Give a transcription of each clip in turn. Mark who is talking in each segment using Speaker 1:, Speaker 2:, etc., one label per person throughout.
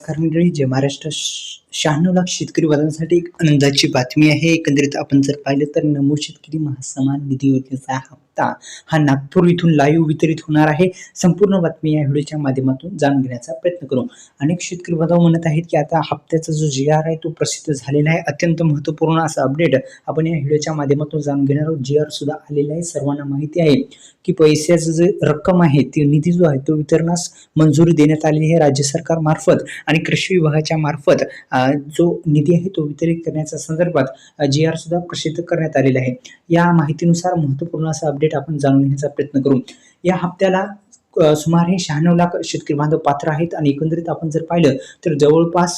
Speaker 1: कारण जे महाराष्ट्र शहाण्णव लाख शेतकरी वर्गांसाठी एक आनंदाची बातमी आहे. एकंदरीत आपण जर पाहिलं तर नमो शेतकरी महासमान निधी योजनेचा हप्ता हा नागपूर इथून लाईव्ह वितरित होणार आहे. संपूर्ण बातमी या व्हिडिओच्या माध्यमातून जाणून घेण्याचा प्रयत्न करू. अनेक शेतकरी बांधव म्हणत आहेत की आता हप्त्याचा जो जी आर आहे तो प्रसिद्ध झालेला आहे. अत्यंत महत्त्वपूर्ण असा अपडेट आपण या व्हिडिओच्या माध्यमातून जाणून घेणार आहोत. जी आर सुद्धा आलेला आहे. सर्वांना माहिती आहे की पैशाचं जे रक्कम आहे ती निधी जो आहे तो वितरणास मंजुरी देण्यात आलेली आहे राज्य सरकार मार्फत आणि कृषी विभागाच्या मार्फत जो निधी आहे तो वितरित करण्याच्या संदर्भात जी आर सुद्धा प्रसिद्ध करण्यात आलेला आहे. या माहितीनुसार महत्त्वपूर्ण असा अपडेट आपण जाणून घेण्याचा प्रयत्न करू. या हप्त्याला सुमारे शहाण्णव लाख शेतकरी बांधव पात्र आहेत आणि एकंदरीत आपण जर पाहिलं तर जवळपास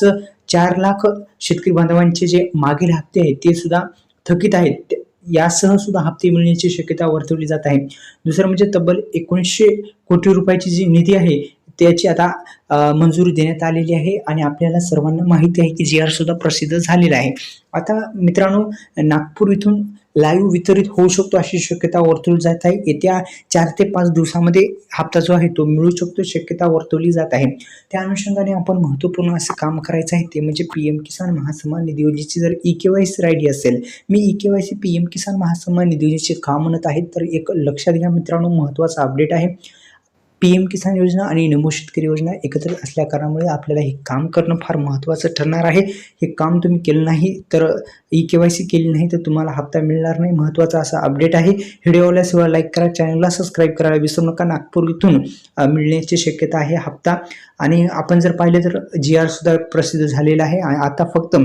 Speaker 1: चार लाख शेतकरी बांधवांचे जे मागील हप्ते आहेत ते सुद्धा थकीत आहेत. यासह सुद्धा हप्ते मिळण्याची शक्यता वर्तवली जात आहे. दुसरं म्हणजे तब्बल एकोणीसशे कोटी रुपयाची जी निधी आहे त्याची आता मंजुरी देण्यात आलेली आहे आणि आपल्याला सर्वांना माहिती आहे की जी आर सुद्धा प्रसिद्ध झालेला आहे. आता मित्रांनो नागपूर इथून लाईव्ह वितरित होऊ शकतो अशी शक्यता वर्तवली जात आहे. येत्या चार ते पाच दिवसामध्ये हप्ता जो आहे तो मिळू शकतो शक्यता वर्तवली जात आहे. त्या अनुषंगाने आपण महत्त्वपूर्ण असं काम करायचं आहे ते म्हणजे पी एम किसान महासन्मान निधी योजनेची जर ई के वाय सी राहिली असेल मी E K Y C P M Kisan महासन्मान निधी योजनेचे काम म्हणत आहे तर एक लक्षात घ्या मित्रांनो महत्त्वाचा अपडेट आहे. पी एम किसान योजना आणि नमो शेतकरी योजना एकत्र असल्या कारणामुळे आपल्याला हे काम करणं फार महत्त्वाचं ठरणार आहे. हे काम तुम्ही केलं नाही तर ई के वाय सी केली नाही तर तुम्हाला हप्ता मिळणार नाही. महत्त्वाचा असा अपडेट आहे. व्हिडिओला शिवाय लाईक करा चॅनलला सबस्क्राईब करायला विसरू नका नागपूर इथून मिळण्याची शक्यता आहे हप्ता. आणि आपण जर पाहिले तर जी आरसुद्धा प्रसिद्ध झालेला आहे. आणि आता फक्त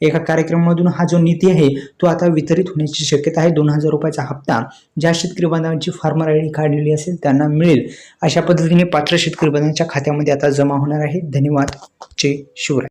Speaker 1: एका कार्यक्रमामधून हा जो निधी आहे तो आता वितरित होण्याची शक्यता आहे. दोन हजार रुपयाचा हप्ता ज्या शेतकरी बांधवांची फार्मर आय डी काढलेली असेल त्यांना मिळेल. अशा पद्धतीने पात्र शेतकरी बांधवांच्या खात्यामध्ये आता जमा होणार आहे. धन्यवाद. जय शिवराय.